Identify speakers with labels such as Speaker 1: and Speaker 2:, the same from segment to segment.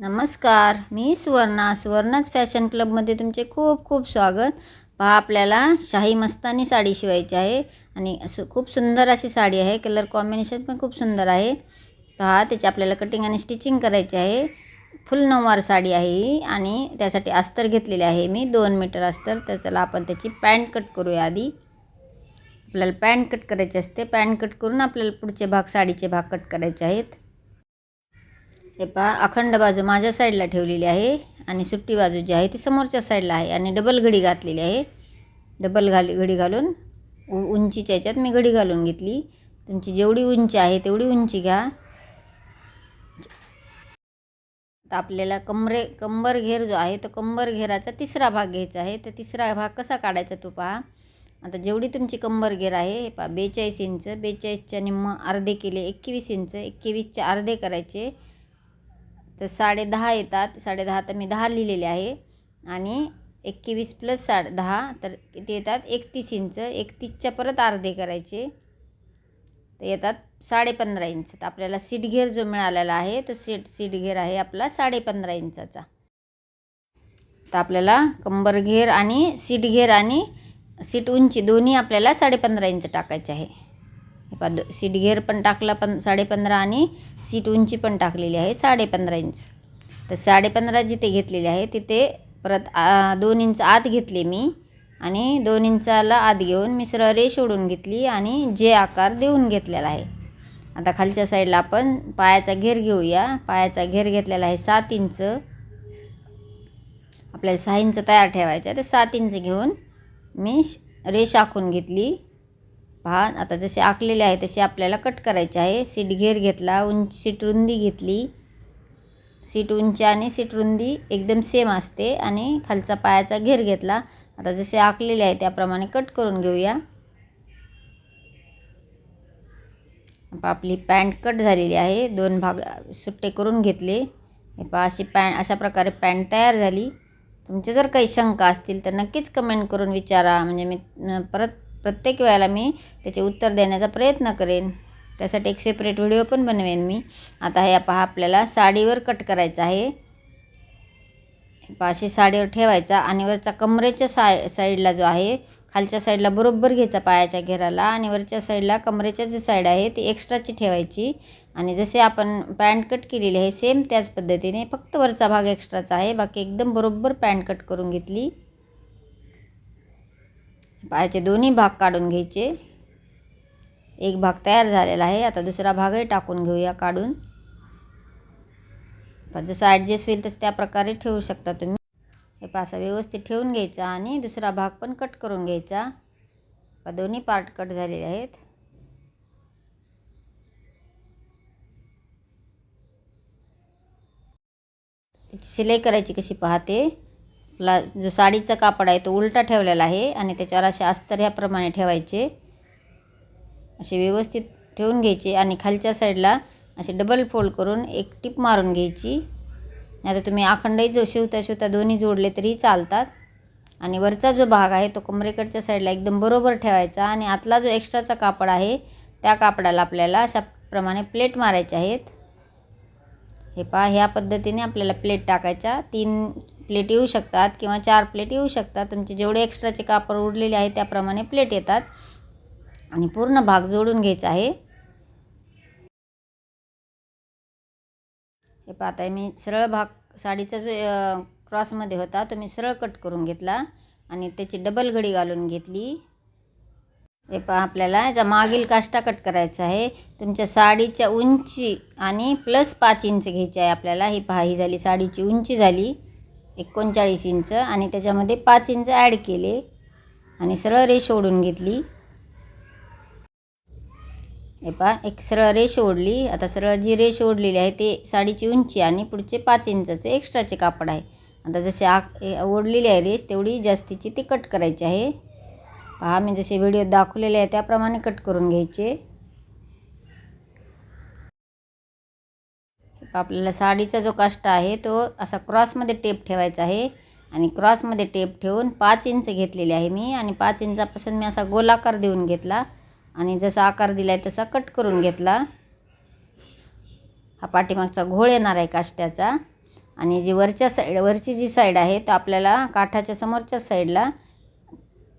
Speaker 1: नमस्कार मी सुवर्णा सुवर्णाच फॅशन क्लबमध्ये तुमचे खूप खूप स्वागत. पहा आपल्याला शाही मस्तानी साडी शिवायची आहे आणि असं खूप सुंदर अशी साडी आहे. कलर कॉम्बिनेशन पण खूप सुंदर आहे. पहा त्याची आपल्याला कटिंग आणि स्टिचिंग करायची आहे. फुल नऊवार साडी आहे ही आणि त्यासाठी अस्तर घेतलेले आहे मी दोन मीटर अस्तर. तर चला आपण त्याची पॅन्ट कट करूया आधी. आपल्याला पॅन्ट कट करायची असते. पॅन्ट कट करून आपल्याला पुढचे भाग साडीचे भाग कट करायचे आहेत. हे पहा अखंड बाजू माझ्या साईडला ठेवलेली आहे आणि सुट्टी बाजू जी आहे ती समोरच्या साईडला आहे आणि डबल घडी घातलेली आहे. डबल घाली घडी घालून उ उंचीच्या याच्यात मी घडी घालून घेतली. तुमची जेवढी उंची आहे तेवढी उंची घ्या. तर आपल्याला कमरे कंबर घेर जो आहे तो कंबर घेराचा तिसरा भाग घ्यायचा आहे. तर तिसरा भाग कसा काढायचा तो पहा. आता जेवढी तुमची कंबर घेर आहे हे पहा बेचाळीस इंच बेचाळीसच्या निम्म अर्धे केले एकवीस इंच एकवीसच्या अर्धे करायचे. तर साडे दहा येतात. साडे दहा तर मी दहा लिहिलेले आहे. आणि एकवीस प्लस साडे दहा तर किती येतात एकतीस इंच. एकतीसच्या परत अर्धे करायचे. तर येतात साडेपंधरा इंच. तर आपल्याला सीट घेर जो मिळालेला आहे तो सीट सीट घेर आहे आपला साडेपंधरा इंचाचा. तर आपल्याला कंबर घेर आणि सीट घेर आणि सीट उंची दोन्ही आपल्याला साडेपंधरा इंच टाकायचे आहे. पा सीट घेर पण टाकला पण साडेपंधरा आणि सीट उंची पण टाकलेली आहे साडेपंधरा इंच. तर साडेपंधरा जिथे घेतलेली आहे तिथे परत दोन इंच आत घेतले मी आणि दोन इंचाला आत घेऊन मी सरळ रेष ओढून घेतली आणि जे आकार देऊन घेतलेला आहे. आता खालच्या साईडला आपण पायाचा घेर घेऊया. पायाचा घेर घेतलेला आहे सात इंच. आपल्याला सहा इंच तयार ठेवायचं आहे तर सात इंच घेऊन मी रेष आखून घेतली. पहा आता जसे आखलेले आहे तसे आपल्याला कट करायचे आहे. सीट घेर घेतला उंच सीट रुंदी घेतली. सीट उंच आणि सीट रुंदी एकदम सेम असते. आणि खालचा पायाचा घेर घेतला. आता जसे आखलेले आहे त्याप्रमाणे कट करून घेऊया. आपली पॅन्ट कट झालेली आहे. दोन भाग सुट्टे करून घेतले. हे पहा अशी पॅन्ट अशा प्रकारे पॅन्ट तयार झाली. तुमचे जर काही शंका असतील तर नक्कीच कमेंट करून विचारा. म्हणजे मी परत प्रत्येक वेळेला मी त्याचे उत्तर देण्याचा प्रयत्न करेन. त्यासाठी एक सेपरेट व्हिडिओ पण बनवेन मी. आता हे पहा आपल्याला साडीवर कट करायचं आहे. पाशी साडीवर ठेवायचा आणि वरचा कमरेच्या साय साईडला जो आहे खालच्या साईडला बरोबर घ्यायचा पायाच्या घेराला आणि वरच्या साईडला कमरेच्या जी साईड आहे ती एक्स्ट्राची ठेवायची. आणि जसे आपण पॅन्ट कट केलेली आहे सेम त्याच पद्धतीने फक्त वरचा भाग एक्स्ट्राचा आहे. बाकी एकदम बरोबर पॅन्ट कट करून घेतली. पायाचे दोन्ही भाग काढून घ्यायचे. एक भाग तयार झालेला आहे. आता दुसरा भागही टाकून घेऊया काढून. जसं ॲडजस्ट होईल तसं त्या प्रकारे ठेवू शकता तुम्ही. हे पासा व्यवस्थित ठेवून घ्यायचा आणि दुसरा भाग पण कट करून घ्यायचा. दोन्ही पार्ट कट झालेले आहेत. शिलाई करायची कशी पाहते ला जो साडीचा कापड आहे तो उलटा ठेवलेला आहे आणि त्याच्यावर असे अस्तर ह्याप्रमाणे ठेवायचे. असे व्यवस्थित ठेवून घ्यायचे आणि खालच्या साईडला असे डबल फोल्ड करून एक टिप मारून घ्यायची. आता तुम्ही अखंडही जो शिवता शिवता दोन्ही जोडले तरी चालतात. आणि वरचा जो भाग आहे तो कमरेकडच्या साईडला एकदम बरोबर ठेवायचा आणि आतला जो एक्स्ट्राचा कापड आहे त्या कापडाला आपल्याला अशाप्रमाणे प्लेट मारायचे आहेत. हे पहा ह्या पद्धतीने आपल्याला प्लेट टाकायच्या. तीन प्लेट येऊ शकतात किंवा चार प्लेट येऊ शकतात. तुमचे जेवढे एक्स्ट्राचे कापड उरलेले आहे त्याप्रमाणे प्लेट येतात. आणि पूर्ण भाग जोडून घ्यायचा आहे. हे पाहताय मी सरळ भाग साडीचा जो क्रॉसमध्ये होता तो मी सरळ कट करून घेतला. आणि त्याची डबल घडी घालून घेतली. हे पहा आपल्याला याचा मागील काष्टा कट करायचा आहे. तुमच्या साडीच्या उंची आणि प्लस पाच इंच घ्यायची आहे आपल्याला. ही पहा ही झाली साडीची उंची झाली एकोणचाळीस इंच आणि त्याच्यामध्ये पाच इंच ॲड केले आणि सरळ रेष ओढून घेतली. हे पहा एक सरळ रेष ओढली आता सरळ जी रेष ओढलेली आहे ते साडीची उंची आणि पुढचे पाच इंचाचे एक्स्ट्राचे कापड आहे. आता जसे आ ओढलेली आहे रेष तेवढी जास्तीची ती कट करायची आहे. पहा मी जसे व्हिडिओ दाखवलेले आहे त्याप्रमाणे कट करून घ्यायचे. आपल्याला साडीचा जो काष्टा आहे तो असा क्रॉसमध्ये टेप ठेवायचा आहे. आणि क्रॉसमध्ये टेप ठेवून पाच इंच घेतलेले आहे मी. आणि पाच इंचापासून मी असा गोलाकार देऊन घेतला. आणि जसा आकार दिला आहे तसा कट करून घेतला. हा पाठीमागचा घोळ येणार आहे काष्ट्याचा आणि जी वरच्या साईड वरची जी साईड आहे तर आपल्याला काठाच्या समोरच्या साईडला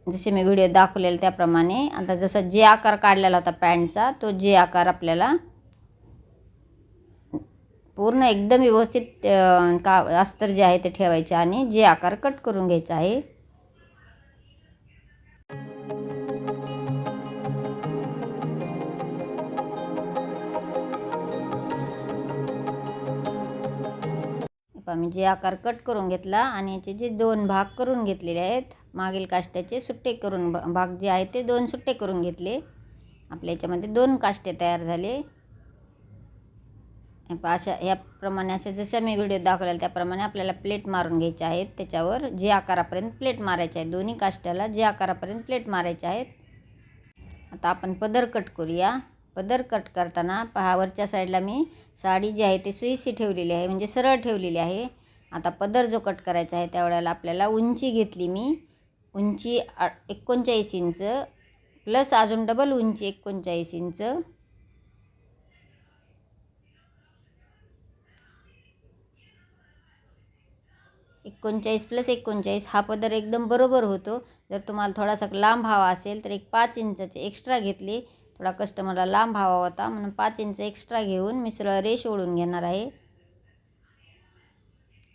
Speaker 1: जसे मी व्हिडिओ दाखवलेला त्याप्रमाणे. आता जसा जे आकार काढलेला होता पॅन्टचा तो जे आकार आपल्याला पूर्ण एकदम व्यवस्थित का अस्तर जे आहे ते ठेवायचे आणि जे आकार कट करून घ्यायचा आहे. मी जे आकार कट करून घेतला आणि याचे जे दोन भाग करून घेतलेले आहेत मागील काष्ट्याचे सुट्टे करून ब भाग जे आहे ते दोन सुट्टे करून घेतले. आपल्या याच्यामध्ये दोन काष्टे तयार झाले. अशा ह्याप्रमाणे असे जशा मी व्हिडिओ दाखवलेला त्याप्रमाणे आपल्याला प्लेट मारून घ्यायचे आहेत. त्याच्यावर जे आकारापर्यंत प्लेट मारायचे आहेत. दोन्ही काष्ट्याला जे आकारापर्यंत प्लेट मारायचे आहेत. आता आपण पदर कट करूया. पदर कट करताना पहावरच्या साईडला मी साडी जी आहे ती सुईशी ठेवलेली आहे. म्हणजे सरळ ठेवलेली आहे. आता पदर जो कट करायचा आहे त्यावेळेला आपल्याला उंची घेतली मी. उंची आ- एकोणचाळीस इंच प्लस अजून डबल उंची एकोणचाळीस इंच. एकोणचाळीस प्लस एकोणचाळीस हा पदर एकदम बरोबर होतो. जर तुम्हाला थोडासा लांब हवा असेल तर एक पाच इंचाचे एक्स्ट्रा घेतले. थोडा कस्टमरला लांब हवा होता म्हणून पाच इंच एक्स्ट्रा घेऊन मी सरळ रेष ओढून घेणार आहे.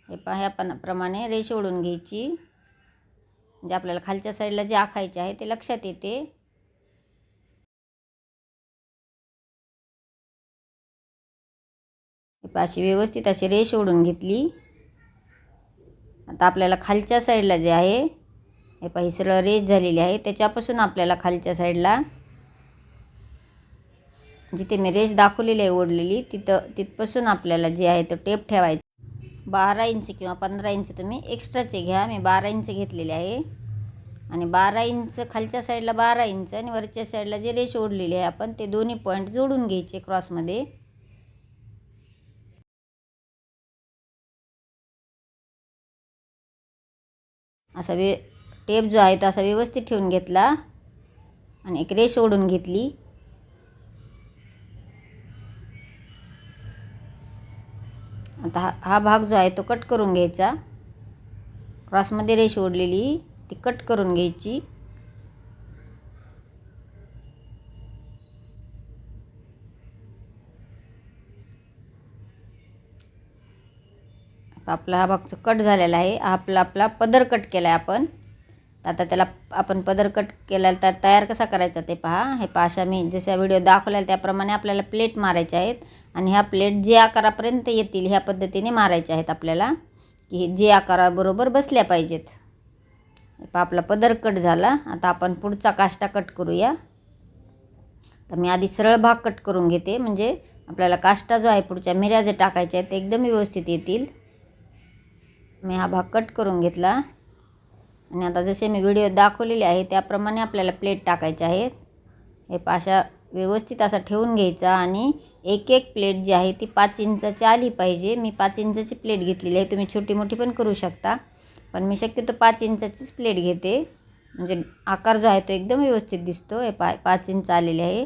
Speaker 1: हे पहा ह्या प्रमाणे रेष ओढून घ्यायची. म्हणजे आपल्याला खालच्या साईडला जे आखायचे आहे ते लक्षात येते. अशी व्यवस्थित अशी रेष ओढून घेतली. आता आपल्याला खालच्या साईडला जे आहे हे पहा ही सरळ रेष झालेली आहे. त्याच्यापासून आपल्याला खालच्या साईडला जिथे मी रेष दाखवलेली आहे ओढलेली तिथं तिथपासून आपल्याला जे आहे तो टेप ठेवायचा. बारा इंच किंवा पंधरा इंच तुम्ही एक्स्ट्राचे घ्या. मी बारा इंच घेतलेले आहे. आणि बारा इंच खालच्या साईडला बारा इंच आणि वरच्या साईडला जे रेष ओढलेली आहे आपण ते दोन्ही पॉईंट जोडून घ्यायचे क्रॉसमध्ये असा वे टेप जो आहे तो असा व्यवस्थित ठेवून घेतला. आणि एक रेष ओढून घेतली. आता हा हा भाग जो आहे तो कट करून घ्यायचा. क्रॉसमध्ये रेष ओढलेली ती कट करून घ्यायची. आपला हा भागचं कट झालेला आहे आपला आपला पदर कट केला आहे आपण. आता त्याला आपण पदर कट केला तर तयार कसा करायचा ते पहा. हे पहा अशा मी जशा व्हिडिओ दाखवल्या त्याप्रमाणे आपल्याला प्लेट मारायच्या आहेत. आणि ह्या प्लेट जे आकारापर्यंत येतील ह्या पद्धतीने मारायच्या आहेत आपल्याला. की जे आकाराबरोबर बसल्या पाहिजेत. पहा आपला पदर कट झाला. आता आपण पुढचा काष्टा कट करूया. तर मी आधी सरळ भाग कट करून घेते. म्हणजे आपल्याला काष्टा जो आहे पुढच्या मिऱ्या जे टाकायच्या आहेत ते एकदम व्यवस्थित येतील. मी हा भाग कट करून घेतला. आणि आता जसे मी व्हिडिओ दाखवलेले आहे त्याप्रमाणे आपल्याला प्लेट टाकायचे आहेत. हे पाशा व्यवस्थित असा ठेवून घ्यायचा आणि एक एक प्लेट जी आहे ती पाच इंचाची आली पाहिजे. मी पाच इंचाची प्लेट घेतलेली आहे. तुम्ही छोटी मोठी पण करू शकता. पण मी शक्यतो पाच इंचाचीच प्लेट घेते. म्हणजे आकार जो आहे तो एकदम व्यवस्थित दिसतो. हे पा पाच इंच आलेले आहे.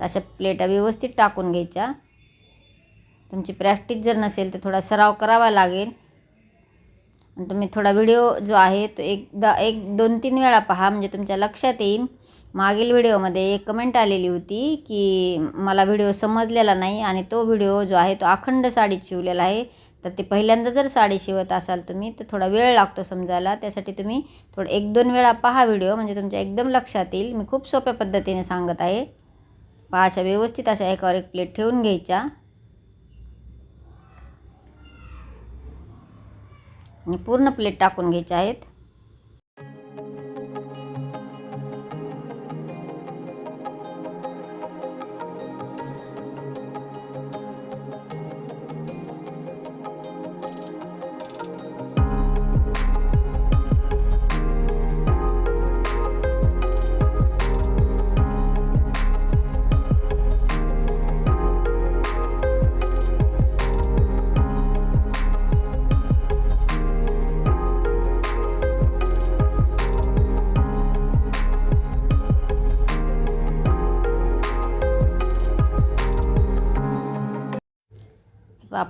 Speaker 1: अशा प्लेटा व्यवस्थित टाकून घ्यायच्या. तुमची प्रॅक्टिस जर नसेल तर थोडा सराव करावा लागेल. आणि तुम्ही थोडा व्हिडिओ जो आहे तो एकदा एक दोन तीन वेळा पहा म्हणजे तुमच्या लक्षात येईल मागील व्हिडिओमध्ये एक कमेंट आलेली होती की मला व्हिडिओ समजलेला नाही आणि तो व्हिडिओ जो आहे तो अखंड साडीत शिवलेला आहे. तर ते पहिल्यांदा जर साडी शिवत असाल तुम्ही तर थोडा वेळ लागतो समजायला. त्यासाठी तुम्ही थोडं एक दोन वेळा पहा व्हिडिओ म्हणजे तुमच्या एकदम लक्षात येईल. मी खूप सोप्या पद्धतीने सांगत आहे. पहा अशा व्यवस्थित अशा एकावर एक प्लेट ठेवून घ्यायच्या. आणि पूर्ण प्लेट टाकून घ्यायच्या आहेत.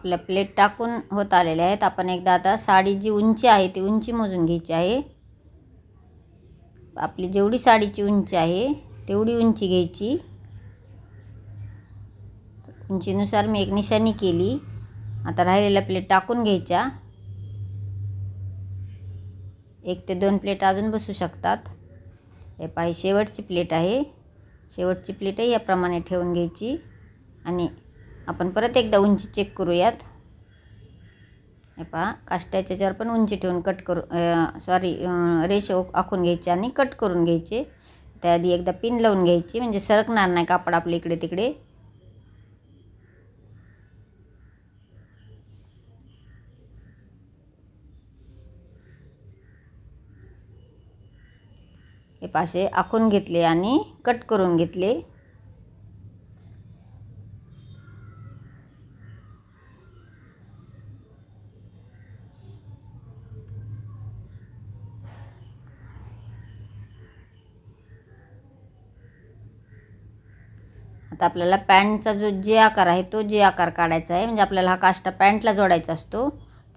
Speaker 1: आपल्या प्लेट टाकून होत आलेल्या आहेत. आपण एकदा आता साडी जी उंची आहे ती उंची मोजून घ्यायची आहे. आपली जेवढी साडीची उंची आहे तेवढी उंची घ्यायची. उंचीनुसार मी एक निशाणी केली. आता राहिलेल्या प्लेट टाकून घ्यायच्या. एक ते दोन प्लेट अजून बसू शकतात. हे पाहि शेवटची प्लेट आहे. शेवटची प्लेटही याप्रमाणे ठेवून घ्यायची. आणि आपण परत एकदा उंची चेक करूयात. हे पहा काष्ट्याच्या याच्यावर पण उंची ठेवून कट करू सॉरी रेष आखून घ्यायचे आणि कट करून घ्यायचे. त्याआधी एकदा पिन लावून घ्यायची म्हणजे सरकणार नाही कापड आपल्या इकडे तिकडे. हे पाशे आखून घेतले आणि कट करून घेतले. आता आपल्याला पॅन्टचा जो जे आकार आहे तो जे आकार काढायचा आहे म्हणजे आपल्याला हा काष्टा पॅन्टला जोडायचा असतो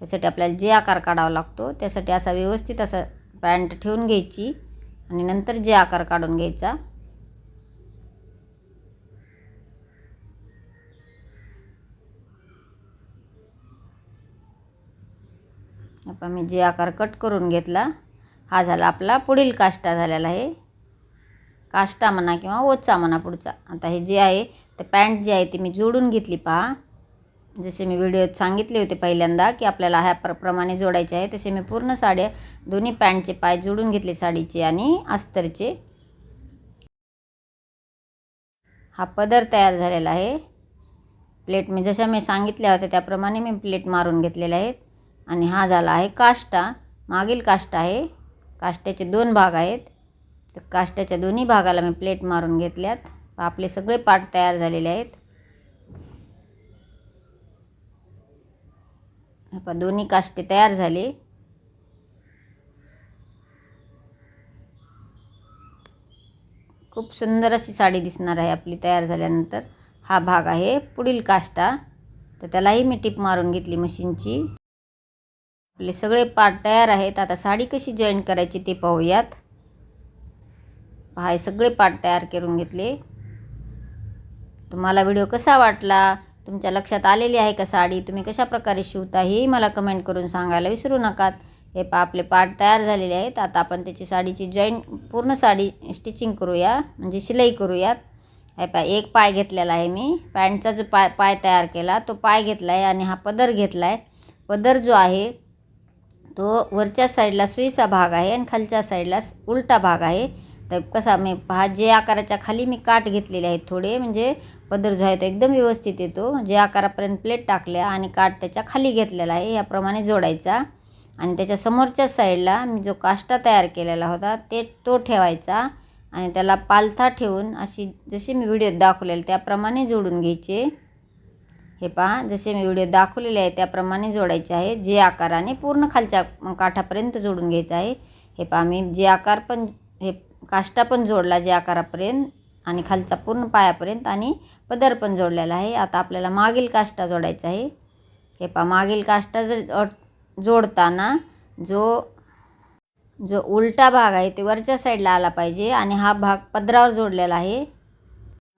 Speaker 1: त्यासाठी आपल्याला जे आकार काढावा लागतो त्यासाठी असा व्यवस्थित असा पॅन्ट ठेवून घ्यायची आणि नंतर जे आकार काढून घ्यायचा. आपण मी जे आकार कट करून घेतला हा झाला आपला पुढील काष्टा झालेला आहे. काष्टा म्हणा किंवा ओचा म्हणा पुढचा. आता हे जे आहे ते पॅन्ट जे आहे ती मी जोडून घेतली पहा. जसे मी व्हिडिओत सांगितले होते पहिल्यांदा की आपल्याला ह्या प्र प्रमाणे जोडायचे आहे तसे मी पूर्ण साड्या दोन्ही पॅन्टचे पाय जोडून घेतले साडीचे आणि अस्तरचे. हा पदर तयार झालेला आहे. प्लेट मी जशा मी सांगितल्या होत्या त्याप्रमाणे मी प्लेट मारून घेतलेल्या आहेत. आणि हा झाला आहे काष्टा. मागील काष्टा आहे. काष्ट्याचे दोन भाग आहेत. तर काष्टाच्या दोन्ही भागाला मी प्लेट मारून घेतल्यात. आपले सगळे पार्ट तयार झालेले आहेत. आपण दोन्ही काष्टे तयार झाले. खूप सुंदर अशी साडी दिसणार आहे आपली तयार झाल्यानंतर. हा भाग आहे पुढील काष्टा. तर त्यालाही मी टिप मारून घेतली मशीनची. आपले सगळे पार्ट तयार आहेत. आता साडी कशी जॉईन करायची ते पाहूयात. पहा सगळे पार्ट तयार करून घेतले. तुम्हाला व्हिडिओ कसा वाटला? तुमच्या लक्षात आलेली आहे का साडी? तुम्ही कशा प्रकारे शिवता? हेही मला कमेंट करून सांगायला विसरू नका हे पा आपले पार्ट तयार झालेले आहेत. आता आपण त्याची साडीची जॉईंट पूर्ण साडी स्टिचिंग करूया. म्हणजे शिलाई करूयात. हे पा एक पाय घेतलेला आहे मी. पॅन्टचा जो पाय पाय तयार केला तो पाय घेतला आहे आणि हा पदर घेतला आहे पदर जो आहे तो वरच्या साईडला सुईचा भाग आहे आणि खालच्या साईडला उलटा भाग आहे. तर कसा मी पहा जे आकाराच्या खाली मी काठ घेतलेले आहेत थोडे म्हणजे पदर जो आहे तो एकदम व्यवस्थित येतो. जे आकारापर्यंत प्लेट टाकल्या आणि काठ त्याच्याखाली घेतलेला आहे याप्रमाणे जोडायचा. आणि त्याच्या समोरच्या साईडला मी जो काष्टा तयार केलेला होता ते तो ठेवायचा आणि त्याला पालथा ठेवून अशी जशी मी व्हिडिओत दाखवलेले त्याप्रमाणे जोडून घ्यायचे. हे पहा जसे मी व्हिडिओ दाखवलेले आहे त्याप्रमाणे जोडायचे आहे. जे आकाराने पूर्ण खालच्या काठापर्यंत जोडून घ्यायचं आहे हे पहा मी जे आकार पण हे काष्टा पण जोडला जे आकारापर्यंत आणि खालचा पूर्ण पायापर्यंत आणि पदर पण जोडलेला आहे. आता आपल्याला मागील काष्टा जोडायचा आहे. हे पा मागील काष्टा जर जोडताना जो जो उलटा भाग आहे ते वरच्या साईडला आला पाहिजे आणि हा भाग पदरावर जोडलेला आहे.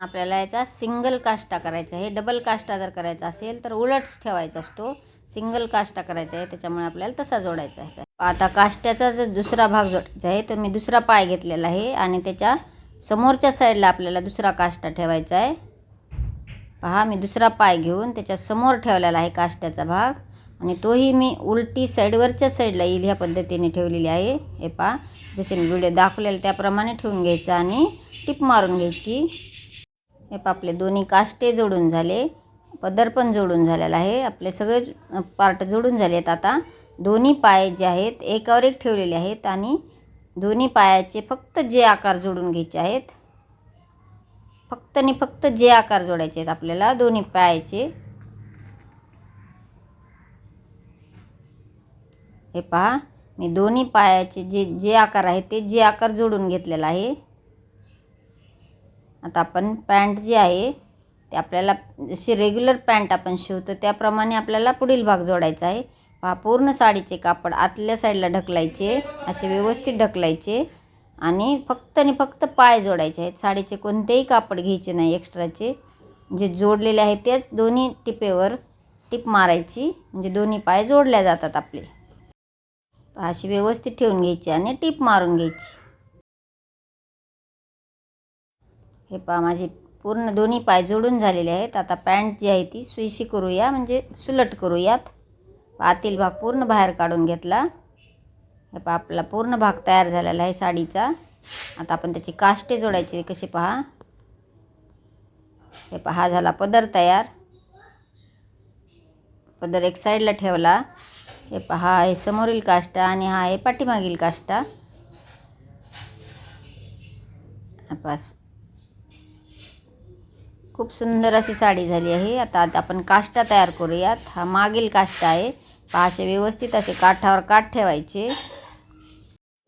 Speaker 1: आपल्याला याचा सिंगल काष्टा करायचा आहे. डबल काष्टा जर करायचा असेल तर उलट ठेवायचा असतो. सिंगल काष्टा करायचा आहे त्याच्यामुळे आपल्याला तसा जोडायचा आहे. आता काष्ट्याचा जर दुसरा भाग जोडायचा आहे तर मी दुसरा पाय घेतलेला आहे आणि त्याच्या समोरच्या साईडला आपल्याला दुसरा काष्टा ठेवायचा आहे. पहा मी दुसरा पाय घेऊन त्याच्यासमोर ठेवलेला आहे काष्ट्याचा भाग. आणि तोही मी उलटी साईडवरच्या साईडला येईल ह्या पद्धतीने ठेवलेली आहे. हे पहा जसे मी व्हिडिओ दाखवलेला त्याप्रमाणे ठेवून घ्यायचा आणि टिप मारून घ्यायची. हे पा आपले दोन्ही काष्टे जोडून झाले. पदर पण जोडून झालेला आहे. आपले सगळे पार्ट जोडून झाले आहेत आता. दोन्ही पाय जे आहेत एकावर एक ठेवलेले आहेत आणि दोन्ही पायाचे फक्त जे आकार जोडून घ्यायचे आहेत फक्त आणि फक्त जे आकार जोडायचे आहेत आपल्याला दोन्ही पायाचे. हे पहा मी दोन्ही पायाचे जे जे आकार आहे ते जे आकार जोडून घेतलेला आहे. आता आपण पॅन्ट जी आहे ते आपल्याला जशी रेग्युलर पॅन्ट आपण शिवतो त्याप्रमाणे आपल्याला पुढील भाग जोडायचा आहे. पहा पूर्ण साडीचे कापड आतल्या साईडला ढकलायचे असे व्यवस्थित ढकलायचे आणि फक्त आणि फक्त पाय जोडायचे आहेत. साडीचे कोणतेही कापड घ्यायचे नाही एक्स्ट्राचे जे जोडलेले आहेत तेच दोन्ही टिपेवर टिप मारायची. म्हणजे दोन्ही पाय जोडल्या जातात आपले. अशी व्यवस्थित ठेवून घ्यायची आणि टिप मारून घ्यायची. हे पहा माझी पूर्ण दोन्ही पाय जोडून झालेले आहेत. आता पॅन्ट जी आहे ती सुईशी करूया म्हणजे सुलट करूयात. आतील भाग पूर्ण बाहेर काढून घेतला. हे पहा आपला पूर्ण भाग तयार झालेला आहे साडीचा. आता आपण त्याची काष्टे जोडायची कसे पहा. हे पहा झाला पदर तयार. पदर एक साईडला ठेवला. हे पहा आहे समोरील काष्टा आणि हा आहे पाठीमागील काष्टा. पास खूप सुंदर अशी साडी झाली आहे. आता आता आपण काष्टा तयार करूयात. हा मागील काष्टा आहे. पहा असे व्यवस्थित असे काठावर काठ ठेवायचे.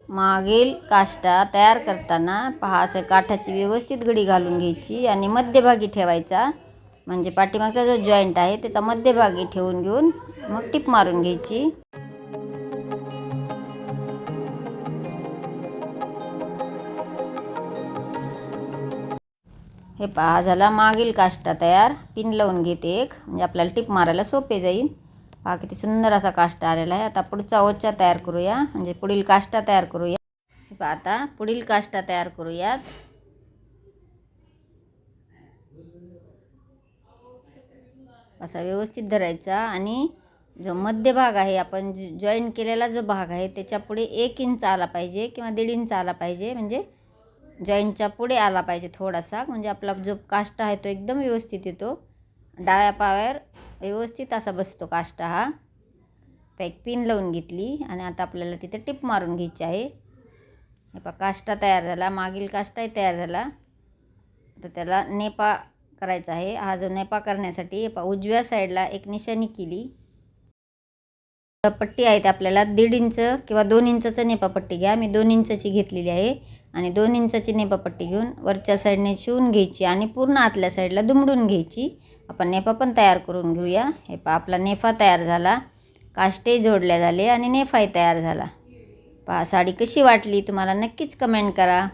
Speaker 1: मागील काष्टा तयार करताना पहा असं काठाची व्यवस्थित घडी घालून घ्यायची आणि मध्यभागी ठेवायचा. म्हणजे पाठीमागचा जो जॉईंट आहे त्याचा मध्यभागी ठेवून घेऊन मग टिप मारून घ्यायची. हे पहा झाला मागील काष्टा तयार. पिन लावून घेते एक. म्हणजे आपल्याला टिप मारायला सोपे जाईल. पहा किती सुंदर असा काष्टा आलेला आहे. आता पुढचा ओचा तयार करूया. म्हणजे पुढील काष्टा तयार करूया. हे पहा आता पुढील काष्टा तयार करूयात. असा व्यवस्थित धरायचा. आणि जो मध्यभाग आहे आपण जॉईन केलेला जो भाग आहे त्याच्या पुढे एक इंच आला पाहिजे किंवा दीड इंच आला पाहिजे. म्हणजे जॉईंटच्या पुढे आला पाहिजे थोडासा. म्हणजे आपला जो काष्टा आहे तो एकदम व्यवस्थित येतो. डाव्या पायावर व्यवस्थित असा बसतो काष्टा हा. पॅक पिन लावून घेतली आणि आता आपल्याला तिथे टिप मारून घ्यायची आहे. हे पा काष्टा तयार झाला. मागील काष्टाही तयार झाला. तर त्याला नेपा करायचा आहे. हा जो नेपा करण्यासाठी पा उजव्या साईडला एक निशाणी केली. पट्टी आहे ते आपल्याला दीड इंच किंवा दोन इंचाचं नेपापट्टी घ्या. मी दोन इंचाची घेतलेली आहे. आणि दोन इंचाची नेपापट्टी घेऊन वरच्या साईडने शिवून घ्यायची आणि पूर्ण आतल्या साईडला दुमडून घ्यायची. आपण नेफा पण तयार करून घेऊया. हे पा आपला नेफा तयार झाला. काष्टे जोडल्या झाले आणि नेफाही तयार झाला. पहा साडी कशी वाटली तुम्हाला नक्कीच कमेंट करा.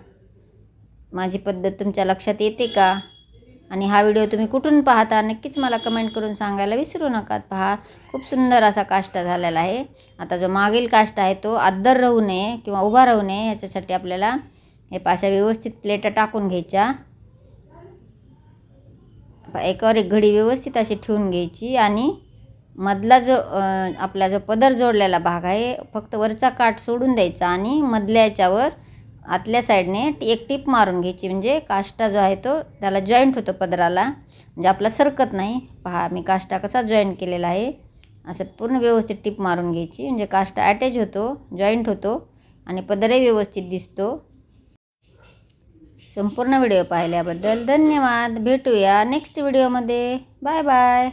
Speaker 1: माझी पद्धत तुमच्या लक्षात येते का? आणि हा व्हिडिओ तुम्ही कुठून पाहता नक्कीच मला कमेंट करून सांगायला विसरू नका पहा खूप सुंदर असा काष्टा झालेला आहे. आता जो मागील काष्टा आहे तो अद्दर राहू नये किंवा उभा राहू नये याच्यासाठी आपल्याला हे पाशा व्यवस्थित प्लेटा टाकून घ्यायच्या. एकावर एक घडी व्यवस्थित अशी ठेवून घ्यायची आणि मधला जो आपला जो पदर जोडलेला भाग आहे फक्त वरचा काठ सोडून द्यायचा आणि मधल्या याच्यावर आतल्या साईडने एक टीप मारून घ्यायची. म्हणजे काष्टा जो आहे तो त्याला जॉईंट होतो पदराला. म्हणजे आपला सरकत नाही. पहा मी काष्टा कसा जॉईंट केलेला आहे. असं पूर्ण व्यवस्थित टीप मारून घ्यायची. म्हणजे काष्टा अटॅच होतो जॉईंट होतो आणि पदरही व्यवस्थित दिसतो. संपूर्ण व्हिडिओ पाहिल्याबद्दल धन्यवाद. भेटूया नेक्स्ट व्हिडिओमध्ये बाय बाय